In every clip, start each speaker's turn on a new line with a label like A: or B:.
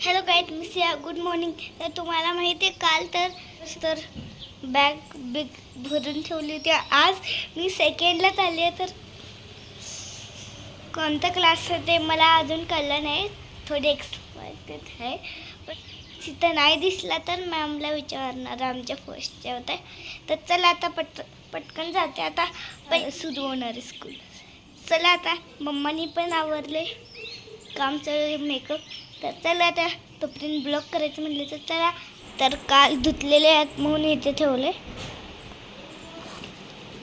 A: Hello काय मी Siya good morning तर तुम्हाला माहिती आहे काल तर तर बॅग बिग भरून ठेवली होती. आज मी सेकंडलाच आली आहे तर कोणतं क्लास ते मला अजून कळलं नाही. थोडी एक्सपायटेड आहे. पण तिथं नाही दिसला तर मॅमला विचारणार आमच्या फर्स्टच्या होत्या. तर चला आता पट पटकन जाते. आता सुरू होणार आहे स्कूल चला आता. मम्मानी पण आवरले काम चालू मेकअप तर चला आता तोपर्यंत ब्लॉक करायचं म्हटलं तर चला. तर काल धुतलेले आहेत म्हणून इथे ठेवले.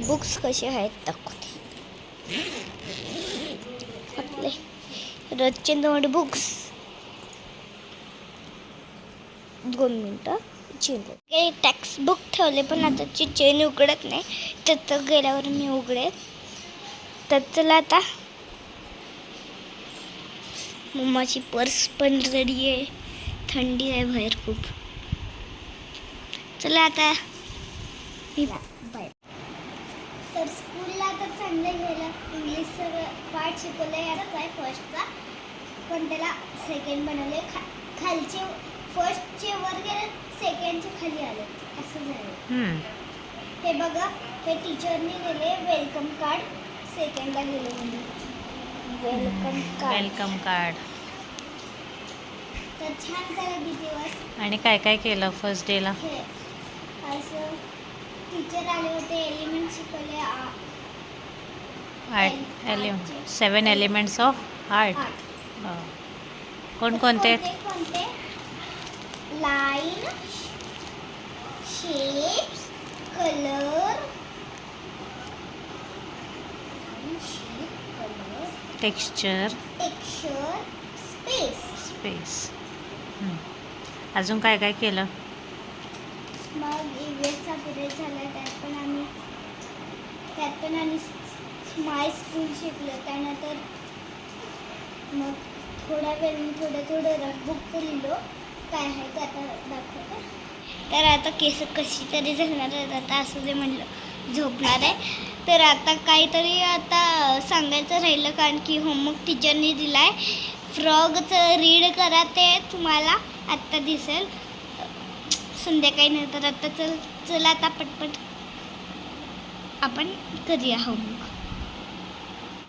A: बुक्स कसे आहेत दाखवते. आपले रोजचे नोटबुक्स दोन मिनटं. चेन काही टेक्स्ट बुक ठेवले पण आताची चेन उघडत नाही. तर गेल्यावर मी उघडेल. तर चला आता मम्माची पर्स पण रेडी आहे. थंडी आहे बाहेर खूप. चला आता. बाय. तर स्कूलला तर चांगलं गेलं इंग्लिश सगळं पार्ट शिकवलं यातच आहे फर्स्टचा पण त्याला सेकंड बनवले खा खालचे फर्स्टचे वर गेले सेकंडचे खाली आले. असं झालं. हे बघा हे टीचरने दिले वेलकम कार्ड सेकंडला गेले म्हणजे वेलकम कार्ड
B: आणि काय काय केलं फर्स्ट डेला
A: टीचर आले होते एलिमेंट शिकवले
B: art element seven elements of art कोणकोणते?
A: कोणते कोणते? Line shape
B: texture
A: texture space
B: space अजून काय काय केलं?
A: मग ईव्हीएसचा पिरियड झाला त्यात पण आम्ही त्यात पण आम्ही स्माय स्कूल शिकलो. त्यानंतर मग थोड्या वेळ थोडं थोडं बुक लिहिलो. काय आहे ते आता दाखवते. तर आता केस कशी तरी झाणार आता असं ते म्हणलं. झोपणार आहे. तर आता काहीतरी आता सांगायचं राहिलं कारण की होमवर्क टीचरनी दिला आहे फ्रॉगचं रीड करा ते तुम्हाला. आत्ता दिसेल. संध्याकाळी नंतर आता चल चला आता पटपट. आपण करूया होमवर्क